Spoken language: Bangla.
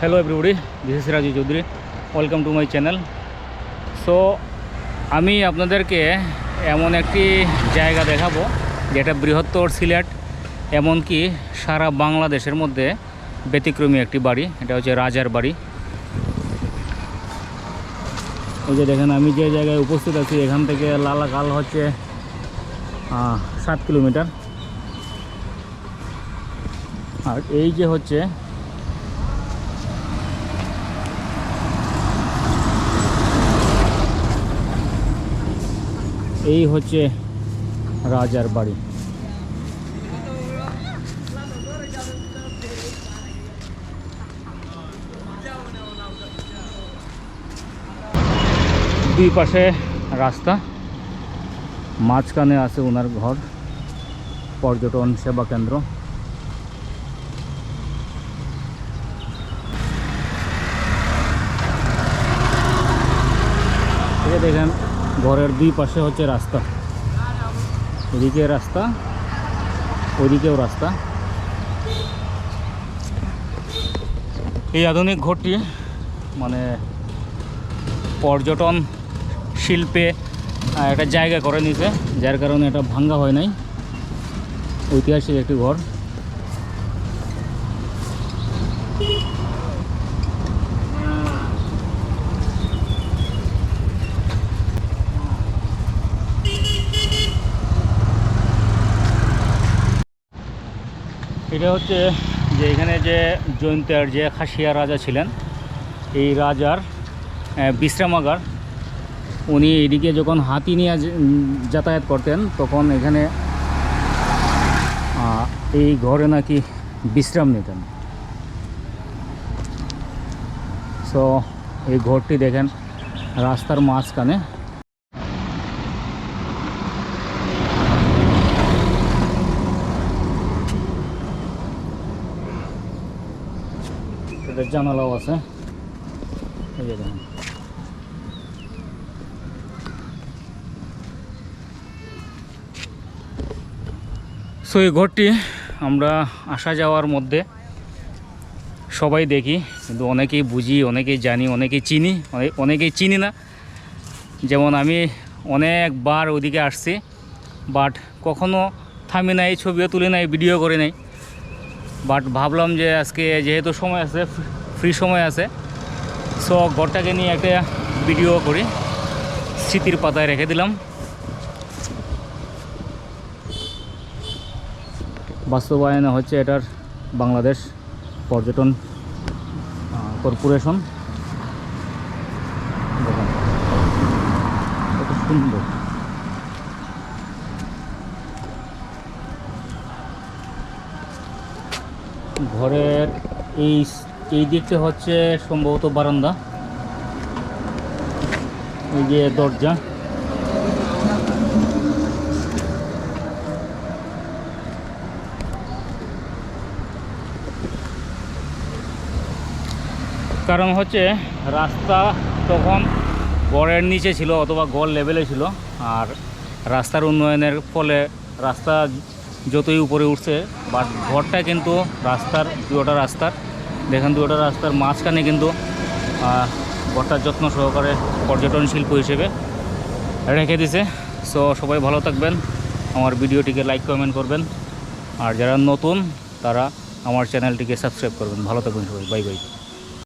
hello, everybody. This is Raju Chowdhury welcome to my channel so আমি আপনাদেরকে এমন একটি জায়গা দেখাবো, যেটা বৃহত্তর সিলেট, এমনকি সারা বাংলাদেশের মধ্যে ব্যতিক্রমী একটি বাড়ি, এটা হচ্ছে রাজার বাড়ি। এই যে দেখেন, আমি যে জায়গায় উপস্থিত আছি, এখান থেকে লালাকাল হচ্ছে সাত কিলোমিটার। আর এই যে হচ্ছে এই হচ্ছে রাজার বাড়ি। দুই পাশে রাস্তা, মাঝখানে আছে ওনার ঘর, পর্যটন সেবা কেন্দ্র। দেখেন ঘরের দুই পাশে হচ্ছে রাস্তা। এদিকে রাস্তা, ওইদিকেও রাস্তা। এই আধুনিক ঘরটি মানে পর্যটন শিল্পে একটা জায়গা করে নিছে যার কারণে এটা ভাঙ্গা হয় নাই। ঐতিহাসিক একটি ঘর। এটা হচ্ছে যে এখানে যে জৈন্তের যে খাসিয়া রাজা ছিলেন, এই রাজার বিশ্রামাগার। উনি এদিকে যখন হাতি নিয়ে যাতায়াত করতেন, তখন এখানে এই ঘরে নাকি বিশ্রাম নিতেন। সো এই ঘরটি দেখেন, রাস্তার মাঝখানে। এটার জানালাও আছে। সো এই ঘরটি আমরা আসা যাওয়ার মধ্যে সবাই দেখি, কিন্তু অনেকেই বুঝি, অনেকেই জানি, অনেকেই চিনি, অনে- অনেকেই চিনি না। যেমন আমি অনেকবার ওদিকে আসছি বাট কখনো থামি নাই, ছবিও তুলি নাই ভিডিও করে নাই। বাট ভাবলাম যে আজকে যেহেতু সময় আছে, ফ্রি সময় আছে সো ঘরটাকে নিয়ে একটা ভিডিও করি। স্মৃতির পাতায় রেখে দিলাম। বাস্তবায়ন হচ্ছে এটার বাংলাদেশ পর্যটন কর্পোরেশন। সুন্দর। ঘরের এই এই দিকটা হচ্ছে সম্ভবত বারান্দা। এই যে দরজা। কারণ হচ্ছে রাস্তা তখন গড়ের নিচে ছিল অথবা গড় লেভেলে ছিল, আর রাস্তার উন্নয়নের ফলে রাস্তা যতই উপরে উঠছে বাট ঘরটা কিন্তু রাস্তার দুটা রাস্তার। দেখেন দুটা রাস্তার মাঝখানে কিন্তু ঘরটার যত্ন সহকারে পর্যটন শিল্প হিসেবে রেখে দিছে। সো সবাই ভালো থাকবেন। আমার ভিডিওটিকে লাইক কমেন্ট করবেন। আর যারা নতুন, তারা আমার চ্যানেলটিকে সাবস্ক্রাইব করবেন। ভালো থাকবেন সবাই। Bye bye